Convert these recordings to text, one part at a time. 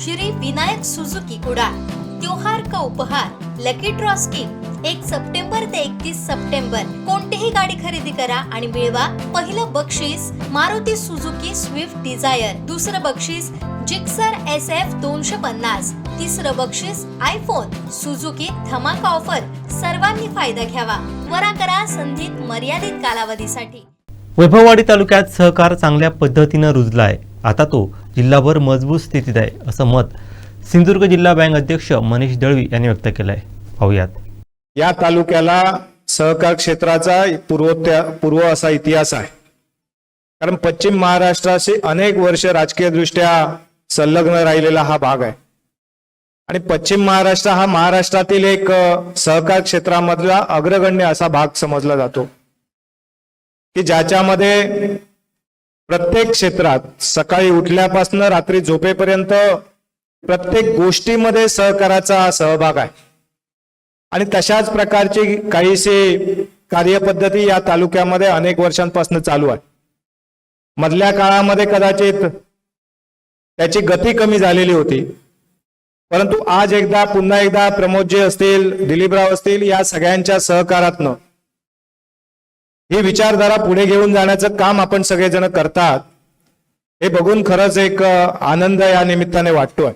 Shri Vinayak Suzuki Kudal त्योहार का उपहार लकी ड्रॉ स्कीम एक सप्टेंबर ते एकतीस सप्टेंबर. कोणतीही गाडी खरेदी करा आणि मिळवा पहिलं बक्षीस मारुती सुझुकी स्विफ्ट डिझायर दुसरं बक्षीस जिक्सर एस एफ दोनशे पन्नास. तिसरं बक्षीस आयफोन सुझुकी धमाका ऑफर सर्वांनी फायदा घ्यावा. त्वरा करा संधीत मर्यादित कालावधीसाठी. वैभववाडी तालुक्यात सहकार चांगल्या पद्धतीनं रुजलाय. आता तो जिल्हाभर मजबूत स्थितीत आहे असं मत सिंधुदुर्ग जिल्हा बँक अध्यक्ष मनीष दळवी यांनी व्यक्त केलं आहे पाहुयात. या तालुक्याला सहकार क्षेत्राचा पूर्वोत्या पूर्व असा इतिहास आहे. कारण पश्चिम महाराष्ट्राशी अनेक वर्ष राजकीय दृष्ट्या संलग्न राहिलेला हा भाग आहे. आणि पश्चिम महाराष्ट्र हा महाराष्ट्रातील एक सहकार क्षेत्रामधला अग्रगण्य असा भाग समजला जातो. की ज्याच्यामध्ये प्रत्येक क्षेत्रात सकाळी उठल्यापासून रात्री झोपेपर्यंत प्रत्येक गोष्टीमध्ये सहकाराचा सहभाग आहे. आणि तशाच प्रकारची काहीशी कार्यपद्धती या तालुक्यामध्ये अनेक वर्षांपासून चालू आहे. मधल्या काळामध्ये कदाचित त्याची गती कमी झालेली होती. परंतु आज एकदा पुन्हा एकदा प्रमोदजी असतील दिलीपराव असतील या सगळ्यांच्या सहकारातनं ही विचारधारा पुढे घेऊन जाण्याचं काम आपण सगळेजण करतात हे बघून खरंच एक आनंद या निमित्ताने वाटतोय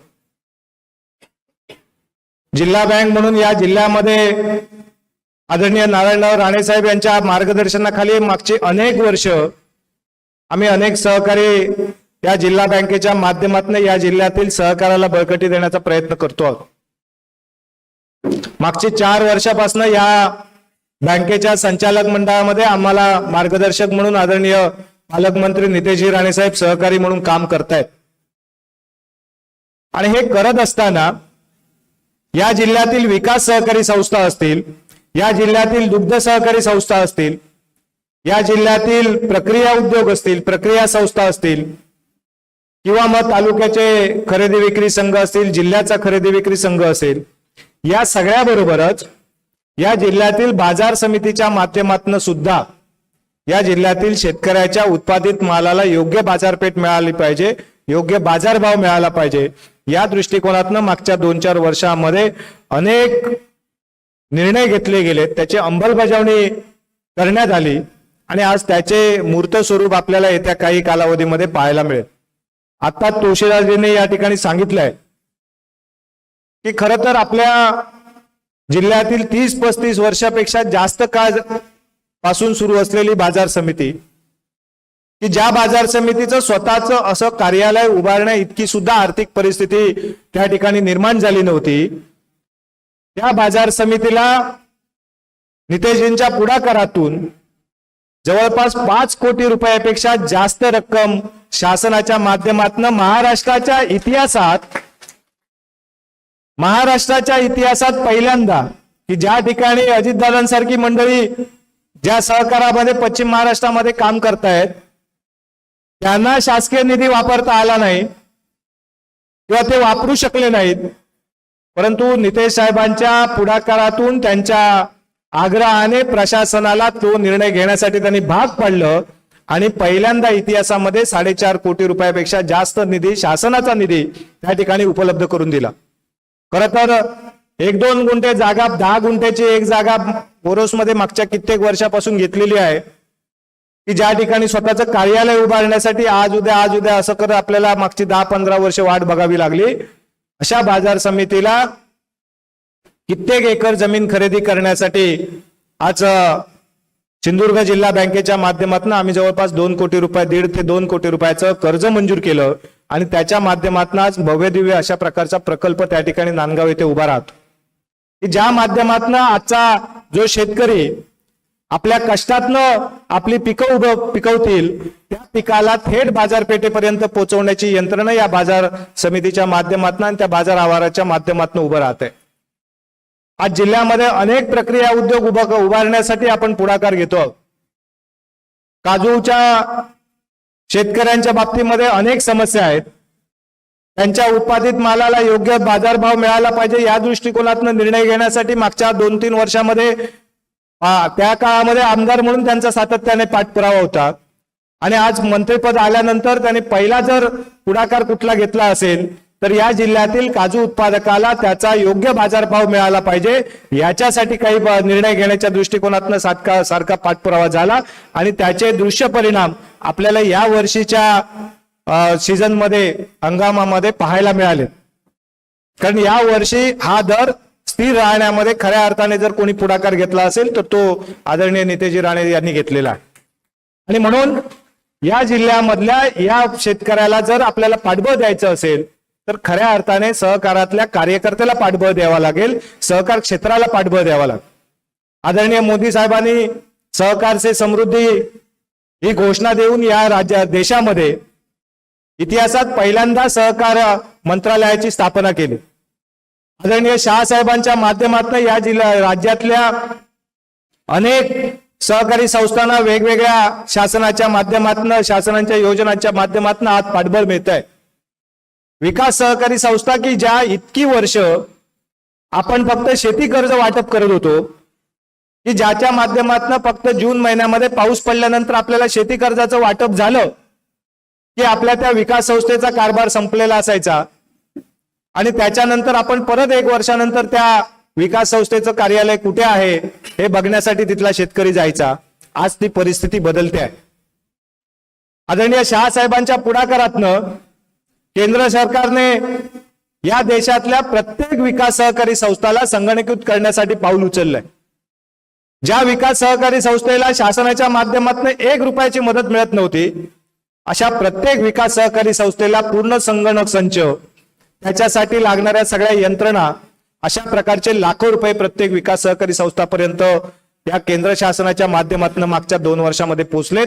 जिल्हा बँक म्हणून या जिल्ह्यामध्ये आदरणीय नारायणराव राणे साहेब यांच्या मार्गदर्शनाखाली मागची अनेक वर्ष आम्ही अनेक सहकारी या जिल्हा बँकेच्या माध्यमातून या जिल्ह्यातील सहकाराला बळकटी देण्याचा प्रयत्न करतो आहोत. मागची चार वर्षापासून या बँकेच्या संचालक मंडळामध्ये आम्हाला मार्गदर्शक म्हणून आदरणीय पालकमंत्री नितेशजी राणे साहेब सहकारी म्हणून काम करतायत. आणि हे करत असताना या जिल्ह्यातील विकास सहकारी संस्था असतील या जिल्ह्यातील दुग्ध सहकारी संस्था असतील या जिल्ह्यातील प्रक्रिया उद्योग असतील प्रक्रिया संस्था असतील किंवा मग तालुक्याचे खरेदी विक्री संघ असतील जिल्ह्याचा खरेदी विक्री संघ असेल या सगळ्या बरोबरच या जिल्ह्यातील बाजार समितीच्या माध्यमातून सुद्धा या जिल्ह्यातील शेतकऱ्याच्या उत्पादित मालाला योग्य बाजारपेठ मिळाली पाहिजे योग्य बाजारभाव मिळाला पाहिजे. या दृष्टिकोनातनं मागच्या दोन चार वर्षामध्ये अनेक निर्णय घेतले गेले त्याची अंमलबजावणी करण्यात आली आणि आज त्याचे मूर्त स्वरूप आपल्याला येत्या काही कालावधीमध्ये पाहायला मिळेल. आता तुळशीराजींनी या ठिकाणी सांगितलंय की खरं तर आपल्या जिल्ह्यातील तीस पस्तीस वर्षापेक्षा जास्त काळपासून सुरू असलेली बाजार समिती की ज्या बाजार समितीचं स्वतःचं असं कार्यालय उभारण्या इतकी सुद्धा आर्थिक परिस्थिती त्या ठिकाणी निर्माण झाली नव्हती त्या बाजार समितीला नितेशजींच्या पुढाकारातून जवळपास पाच कोटी रुपयापेक्षा जास्त रक्कम शासनाच्या माध्यमातून महाराष्ट्राच्या इतिहासात महाराष्ट्राच्या इतिहासात पहिल्यांदा की ज्या ठिकाणी अजितदादांसारखी मंडळी ज्या सहकारामध्ये पश्चिम महाराष्ट्रामध्ये काम करतायत त्यांना शासकीय निधी वापरता आला नाही किंवा ते वापरू शकले नाहीत. परंतु नितेश साहेबांच्या पुढाकारातून त्यांच्या आग्रहाने प्रशासनाला तो निर्णय घेण्यासाठी त्यांनी भाग पाडलं आणि पहिल्यांदा इतिहासामध्ये साडेचार कोटी रुपयापेक्षा जास्त निधी शासनाचा निधी त्या ठिकाणी उपलब्ध करून दिला. खर तर एक दोन गुंठे जागा दहा गुंठ्याची एक जागा बोरोसमध्ये मागच्या कित्येक वर्षापासून घेतलेली आहे. की ज्या ठिकाणी स्वतःचं कार्यालय उभारण्यासाठी आज उद्या आज उद्या असं करत आपल्याला मागची दहा पंधरा वर्ष वाट बघावी लागली. अशा बाजार समितीला कित्येक एकर जमीन खरेदी करण्यासाठी आज सिंधुदुर्ग जिल्हा बँकेच्या माध्यमातून आम्ही जवळपास दोन कोटी रुपये दीड ते दोन कोटी रुपयाचं कर्ज मंजूर केलं. आणि त्याच्या माध्यमातून आज भव्य दिव्य अशा प्रकारचा प्रकल्प त्या ठिकाणी नांदगाव येथे उभा राहतो. की ज्या माध्यमातून आजचा जो शेतकरी आपल्या कष्टातनं आपली पिकं उभं पिकवतील त्या पिकाला थेट बाजारपेठेपर्यंत पोहोचवण्याची यंत्रणा या बाजार समितीच्या माध्यमातून आणि त्या बाजार आवाराच्या माध्यमातून उभं राहते आज जिल्ह्यामध्ये अनेक प्रक्रिया उद्योग उभा उभारण्यासाठी आपण पुढाकार घेतो काजूच्या शेतकऱ्यांच्या बाबतीमध्ये अनेक समस्या आहेत. त्यांच्या उत्पादित मालाला योग्य बाजारभाव मिळाला पाहिजे या दृष्टिकोनातून निर्णय घेण्यासाठी मागच्या दोन तीन वर्षामध्ये त्या काळामध्ये आमदार म्हणून त्यांचा सातत्याने पाठपुरावा होता. आणि आज मंत्रिपद आल्यानंतर त्यांनी पहिला जर पुढाकार कुठला घेतला असेल तर या जिल्ह्यातील काजू उत्पादकाला त्याचा योग्य बाजारभाव मिळाला पाहिजे. याच्यासाठी काही निर्णय घेण्याच्या दृष्टिकोनातनं सारखा सारखा पाठपुरावा झाला. आणि त्याचे दृश्य परिणाम आपल्याला या वर्षीच्या सीझनमध्ये हंगामामध्ये पाहायला मिळाले. कारण या वर्षी हा दर स्थिर राहण्यामध्ये खऱ्या अर्थाने जर कोणी पुढाकार घेतला असेल तर तो आदरणीय नितेजी राणे यांनी घेतलेला आहे. आणि म्हणून या जिल्ह्यामधल्या या शेतकऱ्याला जर आपल्याला पाठबळ द्यायचं असेल तर खऱ्या अर्थाने सहकारातल्या कार्यकर्त्याला पाठबळ द्यावा लागेल सहकार क्षेत्राला पाठबळ द्यावा लागेल. आदरणीय मोदी साहेबांनी सहकार से समृद्धी ही घोषणा देऊन या राज्या देशामध्ये इतिहासात पहिल्यांदा सहकार मंत्रालयाची स्थापना केली. आदरणीय शहासाहेबांच्या माध्यमातून या जिल्हा राज्यातल्या अनेक सहकारी संस्थांना वेगवेगळ्या शासनाच्या माध्यमातून शासनाच्या योजनांच्या माध्यमातून आज पाठबळ मिळत आहे विकास सहकारी संस्था की ज्या इतकी वर्ष आपण फक्त शेती कर्ज वाटप करत होतो की ज्याच्या माध्यमातून फक्त जून महिन्यामध्ये पाऊस पडल्यानंतर आपल्याला शेती कर्जाचं वाटप झालं की आपल्या त्या विकास संस्थेचा कारभार संपलेला असायचा. आणि त्याच्यानंतर आपण परत एक वर्षानंतर त्या विकास संस्थेचं कार्यालय कुठे आहे हे बघण्यासाठी तिथला शेतकरी जायचा. आज ती परिस्थिती बदलते आहे. आदरणीय शहासाहेबांच्या पुढाकारातनं केंद्र सरकारने या देशातल्या प्रत्येक विकास सहकारी संस्थाला संगणकीकृत करण्यासाठी पाऊल उचललंय. ज्या विकास सहकारी संस्थेला शासनाच्या माध्यमातून एक रुपयाची मदत मिळत नव्हती अशा प्रत्येक विकास सहकारी संस्थेला पूर्ण संगणक संच त्याच्यासाठी लागणाऱ्या सगळ्या यंत्रणा अशा प्रकारचे लाखो रुपये प्रत्येक विकास सहकारी संस्थापर्यंत या केंद्र शासनाच्या माध्यमातून मागच्या दोन वर्षामध्ये पोहोचलेत.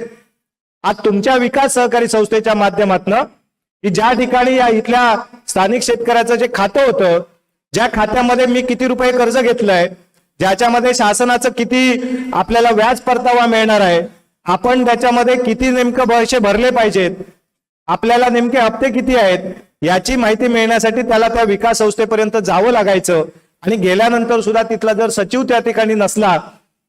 आज तुमच्या विकास सहकारी संस्थेच्या माध्यमातून की ज्या ठिकाणी या इथल्या स्थानिक शेतकऱ्याचं जे खातं होतं ज्या खात्यामध्ये मी किती रुपये कर्ज घेतलंय ज्याच्यामध्ये शासनाचं किती आपल्याला व्याज परतावा मिळणार आहे आपण त्याच्यामध्ये किती नेमकं पैसे भरले पाहिजेत आपल्याला नेमके हप्ते किती आहेत याची माहिती मिळण्यासाठी त्याला त्या विकास संस्थेपर्यंत जावं लागायचं. आणि गेल्यानंतर सुद्धा तिथला जर सचिव त्या ठिकाणी नसला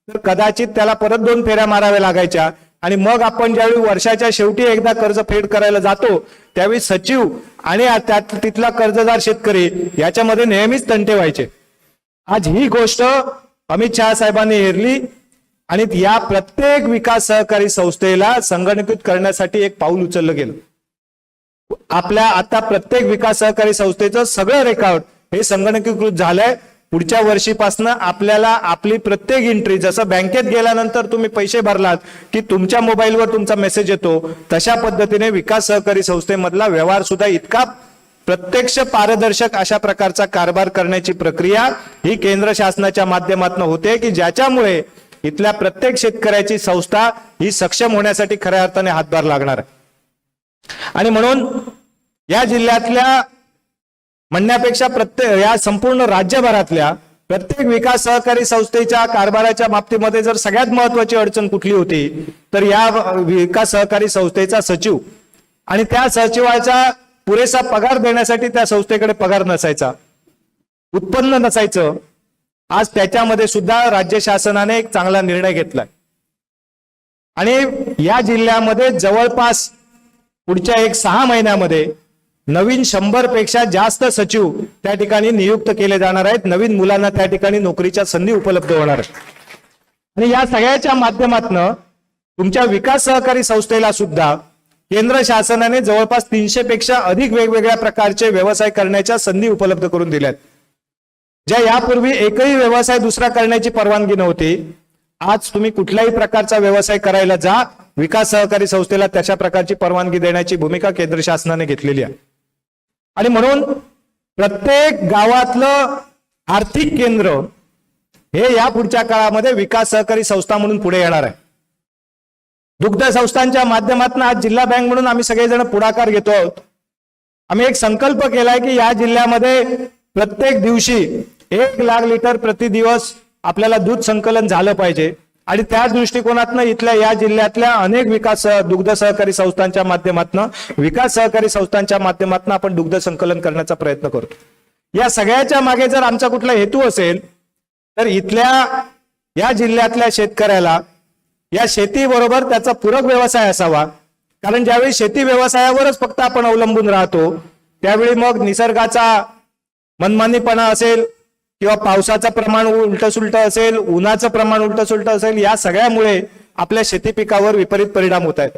तर कदाचित त्याला परत दोन फेऱ्या माराव्या लागायच्या. आणि मग आपण ज्यावेळी वर्षाच्या शेवटी एकदा कर्ज फेड करायला जातो त्यावेळी सचिव आणि त्यात तिथला कर्जदार शेतकरी याच्यामध्ये नेहमीच तंटे व्हायचे. आज ही गोष्ट अमित शहा साहेबांनी हेरली आणि या प्रत्येक विकास सहकारी संस्थेला संगणकित करण्यासाठी एक पाऊल उचललं गेलं. आपल्या आता प्रत्येक विकास सहकारी संस्थेचं सगळं रेकॉर्ड हे संगणकीकृत झालंय. पुढच्या वर्षीपासून आपल्याला आपली प्रत्येक एंट्री जसं बँकेत गेल्यानंतर तुम्ही पैसे भरलात की तुमच्या मोबाईलवर तुमचा मेसेज येतो तशा पद्धतीने विकास सहकारी संस्थेमधला व्यवहार सुद्धा इतका प्रत्यक्ष पारदर्शक अशा प्रकारचा कारभार करण्याची प्रक्रिया ही केंद्र शासनाच्या माध्यमातून होते की ज्याच्यामुळे इथल्या प्रत्येक शेतकऱ्याची संस्था ही सक्षम होण्यासाठी खऱ्या अर्थाने हातभार लागणार आहे. आणि म्हणून या जिल्ह्यातल्या म्हणण्यापेक्षा प्रत्येक या संपूर्ण राज्यभरातल्या प्रत्येक विकास सहकारी संस्थेच्या कारभाराच्या बाबतीमध्ये जर सगळ्यात महत्वाची अडचण कुठली होती तर या विकास सहकारी संस्थेचा सचिव आणि त्या सचिवाचा पुरेसा पगार देण्यासाठी त्या संस्थेकडे पगार नसायचा. उत्पन्न नसायचं. आज त्याच्यामध्ये सुद्धा राज्य शासनाने एक चांगला निर्णय घेतलाय. आणि या जिल्ह्यामध्ये जवळपास पुढच्या एक सहा महिन्यामध्ये नवीन शंभरपेक्षा जास्त सचिव त्या ठिकाणी नियुक्त केले जाणार आहेत. नवीन मुलांना त्या ठिकाणी नोकरीच्या संधी उपलब्ध होणार आहेत. आणि या सगळ्याच्या माध्यमातनं तुमच्या विकास सहकारी संस्थेला सुद्धा केंद्र शासनाने जवळपास तीनशे पेक्षा अधिक वेगवेगळ्या प्रकारचे व्यवसाय करण्याच्या संधी उपलब्ध करून दिल्यात. ज्या यापूर्वी एकही व्यवसाय दुसरा करण्याची परवानगी नव्हती. आज तुम्ही कुठल्याही प्रकारचा व्यवसाय करायला जा. विकास सहकारी संस्थेला तशा प्रकारची परवानगी देण्याची भूमिका केंद्र शासनाने घेतलेली आहे. आणि म्हणून प्रत्येक गावातलं आर्थिक केंद्र हे या पुढच्या काळामध्ये विकास सहकारी संस्था म्हणून पुढे येणार आहे. दुग्ध संस्थांच्या माध्यमातून आज जिल्हा बँक म्हणून आम्ही सगळेजण पुढाकार घेतो आहोत. आम्ही एक संकल्प केलाय की या जिल्ह्यामध्ये प्रत्येक दिवशी एक लाख लिटर प्रति दिवस आपल्याला दूध संकलन झालं पाहिजे. आणि त्या दृष्टिकोनातनं इथल्या या जिल्ह्यातल्या अनेक विकास दुग्ध सहकारी संस्थांच्या माध्यमातून विकास सहकारी संस्थांच्या माध्यमातून आपण दुग्ध संकलन करण्याचा प्रयत्न करतो. या सगळ्याच्या मागे जर आमचा कुठला हेतू असेल तर इथल्या या जिल्ह्यातल्या शेतकऱ्याला या शेतीबरोबर त्याचा पूरक व्यवसाय असावा. कारण ज्यावेळी शेती व्यवसायावरच फक्त आपण अवलंबून राहतो त्यावेळी मग निसर्गाचा मनमानीपणा असेल किंवा पावसाचं प्रमाण उलटसुलट असेल उन्हाचं प्रमाण उलटसुलट असेल या सगळ्यामुळे आपल्या शेती पिकावर विपरीत परिणाम होत आहेत.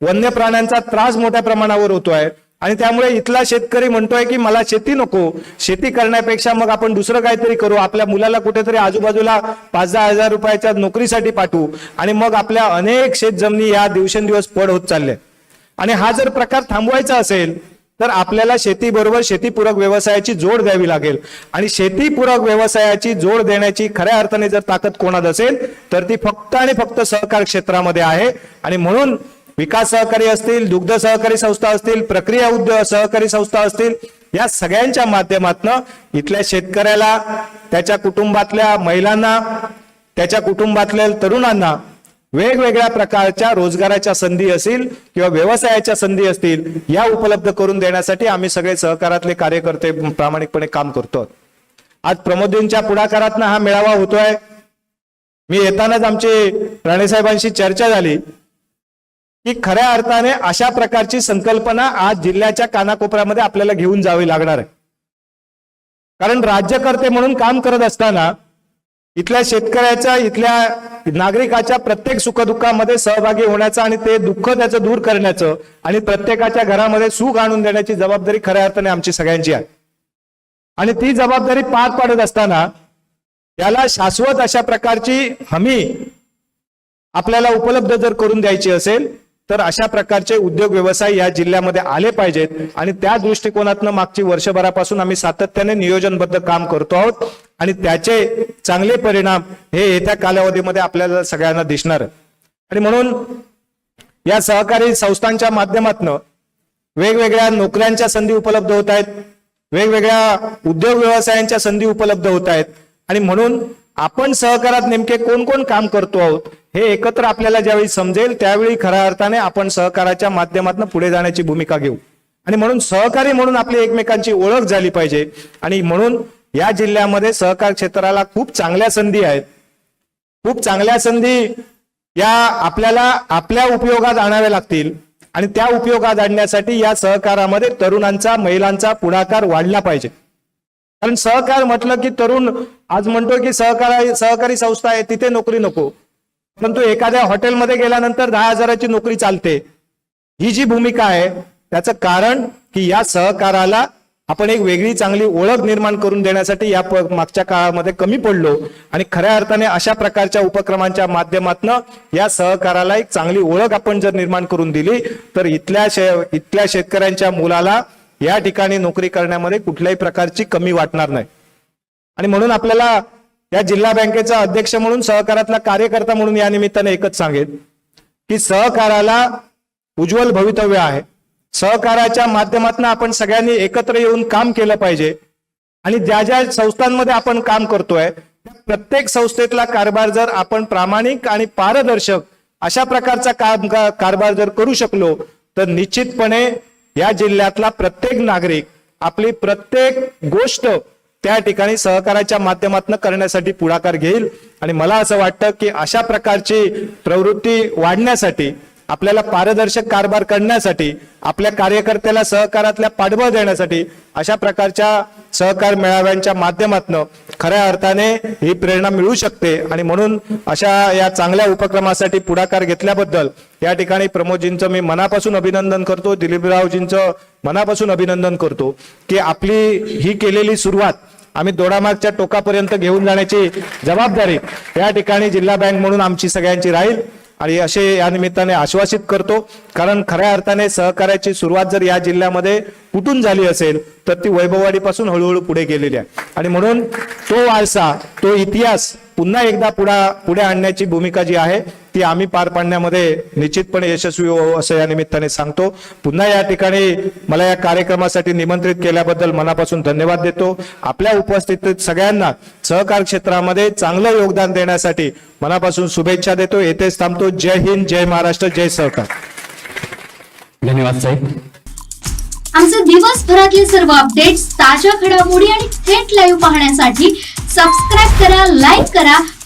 वन्य प्राण्यांचा त्रास मोठ्या प्रमाणावर होतोय आणि त्यामुळे इथला शेतकरी म्हणतोय की मला शेती नको शेती करण्यापेक्षा मग आपण दुसरं काहीतरी करू आपल्या मुलाला कुठेतरी आजूबाजूला पाच दहा हजार रुपयाच्या नोकरीसाठी पाठवू आणि मग आपल्या अनेक शेत जमिनी या दिवसेंदिवस पड होत चालल्या. आणि हा जर प्रकार थांबवायचा असेल तर आपल्याला शेतीबरोबर शेतीपूरक व्यवसायाची जोड द्यावी लागेल. आणि शेतीपूरक व्यवसायाची जोड देण्याची खऱ्या अर्थाने जर ताकद कोणात असेल तर ती फक्त आणि फक्त सहकार क्षेत्रामध्ये आहे. आणि म्हणून विकास सहकारी असतील दुग्ध सहकारी संस्था असतील प्रक्रिया उद्योग सहकारी संस्था असतील या सगळ्यांच्या माध्यमातून इथल्या शेतकऱ्याला त्याच्या कुटुंबातल्या महिलांना त्याच्या कुटुंबातल्या तरुणांना वेगवेगळ्या प्रकारच्या रोजगाराच्या संधी असतील किंवा व्यवसायाच्या संधी असतील या उपलब्ध करून देण्यासाठी आम्ही सगळे सहकारातले कार्यकर्ते प्रामाणिकपणे काम करतो. आज प्रमोदींच्या पुढाकारातून हा मेळावा होतोय. मी येतानाच आमची राणेसाहेबांशी चर्चा झाली की खऱ्या अर्थाने अशा प्रकारची संकल्पना आज जिल्ह्याच्या कानाकोपऱ्यामध्ये आपल्याला घेऊन जावी लागणार आहे. कारण राज्यकर्ते म्हणून काम करत असताना इथल्या शेतकऱ्याच्या इथल्या नागरिकाच्या प्रत्येक सुखदुःखामध्ये सहभागी होण्याचं आणि ते दुःख त्याचं दूर करण्याचं आणि प्रत्येकाच्या घरामध्ये सुख आणून देण्याची जबाबदारी खऱ्या अर्थाने आमची सगळ्यांची आहे. आणि ती जबाबदारी पार पाडत असताना याला शाश्वत अशा प्रकारची हमी आपल्याला उपलब्ध जर करून द्यायची असेल तर अशा प्रकारचे उद्योग व्यवसाय या जिल्ह्यामध्ये आले पाहिजेत. आणि त्या दृष्टिकोनातनं मागची वर्षभरापासून आम्ही सातत्याने नियोजनबद्ध काम करतो आहोत. आणि त्याचे चांगले परिणाम हे येत्या कालावधीमध्ये आपल्याला सगळ्यांना दिसणार. आणि म्हणून या सहकारी संस्थांच्या माध्यमातनं वेगवेगळ्या नोकऱ्यांच्या संधी उपलब्ध होत आहेत. वेगवेगळ्या उद्योग व्यवसायांच्या संधी उपलब्ध होत आहेत. आणि म्हणून आपण सहकारात नेमके कोण कोण काम करतो आहोत हे एकत्र आपल्याला ज्यावेळी समजेल त्यावेळी खऱ्या अर्थाने आपण सहकाराच्या माध्यमातून पुढे जाण्याची भूमिका घेऊ. आणि म्हणून सहकारी म्हणून आपली एकमेकांची ओळख झाली पाहिजे. आणि म्हणून या जिल्ह्यामध्ये सहकार क्षेत्राला खूप चांगल्या संधी आहेत. खूप चांगल्या संधी या आपल्याला आपल्या उपयोगात आणाव्या लागतील. आणि त्या उपयोगात आणण्यासाठी या सहकारामध्ये तरुणांचा महिलांचा पुढाकार वाढला पाहिजे. कारण सहकार म्हटलं की तरुण आज म्हणतो की सहकार सहकारी संस्था आहे तिथे नोकरी नको. परंतु एखाद्या हॉटेलमध्ये गेल्यानंतर दहा हजाराची नोकरी चालते. ही जी भूमिका आहे त्याचं कारण की या सहकाराला आपण एक वेगळी चांगली ओळख निर्माण करून देण्यासाठी या मागच्या काळामध्ये कमी पडलो. आणि खऱ्या अर्थाने अशा प्रकारच्या उपक्रमांच्या माध्यमातून या सहकाराला एक चांगली ओळख आपण जर निर्माण करून दिली तर इथल्या शे इथल्या शेतकऱ्यांच्या मुलाला या ठिकाणी नोकरी करण्यामध्ये कुठल्याही प्रकारची कमी वाटणार नाही. आणि म्हणून आपल्याला या जिल्हा बँकेचा अध्यक्ष म्हणून सहकारातला कार्यकर्ता म्हणून या निमित्ताने एकच सांगेल की सहकाराला उज्ज्वल भवितव्य आहे. सहकाराच्या माध्यमातून आपण सगळ्यांनी एकत्र येऊन काम केलं पाहिजे. आणि ज्या ज्या संस्थांमध्ये आपण काम करतोय प्रत्येक संस्थेतला कारभार जर आपण प्रामाणिक आणि पारदर्शक अशा प्रकारचा काम कारभार जर करू शकलो तर निश्चितपणे या जिल्ह्यातला प्रत्येक नागरिक आपली प्रत्येक गोष्ट त्या ठिकाणी सहकाराच्या माध्यमातून करण्यासाठी पुढाकार घेईल. आणि मला असं वाटतं की अशा प्रकारची प्रवृत्ती वाढण्यासाठी आपल्याला पारदर्शक कारभार करण्यासाठी आपल्या कार्यकर्त्याला सहकारातल्या पाठबळ देण्यासाठी अशा प्रकारच्या सहकार मेळाव्यांच्या माध्यमातून खऱ्या अर्थाने ही प्रेरणा मिळू शकते. आणि म्हणून अशा या चांगल्या उपक्रमासाठी पुढाकार घेतल्याबद्दल या ठिकाणी प्रमोदजींचं मी मनापासून अभिनंदन करतो दिलीपरावजींचं मनापासून अभिनंदन करतो की आपली ही केलेली सुरुवात आम्ही दोडामागच्या टोकापर्यंत घेऊन जाण्याची जबाबदारी या ठिकाणी जिल्हा बँक म्हणून आमची सगळ्यांची राहील. आणि असे या निमित्ताने आश्वासित करतो कारण खऱ्या अर्थाने सहकार्याची सुरुवात जर या जिल्ह्यामध्ये कुठून झाली असेल तर ती वैभववाडीपासून हळूहळू पुढे गेलेली आहे. आणि म्हणून तो वारसा तो इतिहास पुन्हा एकदा पुढा पुढे आणण्याची भूमिका जी आहे ती आम्ही पार पाडण्यामध्ये निश्चितपणे यशस्वी हो असं या निमित्ताने सांगतो. पुन्हा या ठिकाणी मला या कार्यक्रमासाठी निमंत्रित केल्याबद्दल मनापासून धन्यवाद देतो. आपल्या उपस्थितीत सगळ्यांना सहकार क्षेत्रामध्ये चांगलं योगदान देण्यासाठी मनापासून शुभेच्छा देतो. येथेच थांबतो. जय हिंद जय महाराष्ट्र जय सहकार धन्यवाद साहेब. आमचे दिवसभरातले सर्व अपडेट्स ताज्या घडामोडी आणि थेट लाईव्ह पाहण्यासाठी सबस्क्राईब करा लाईक करा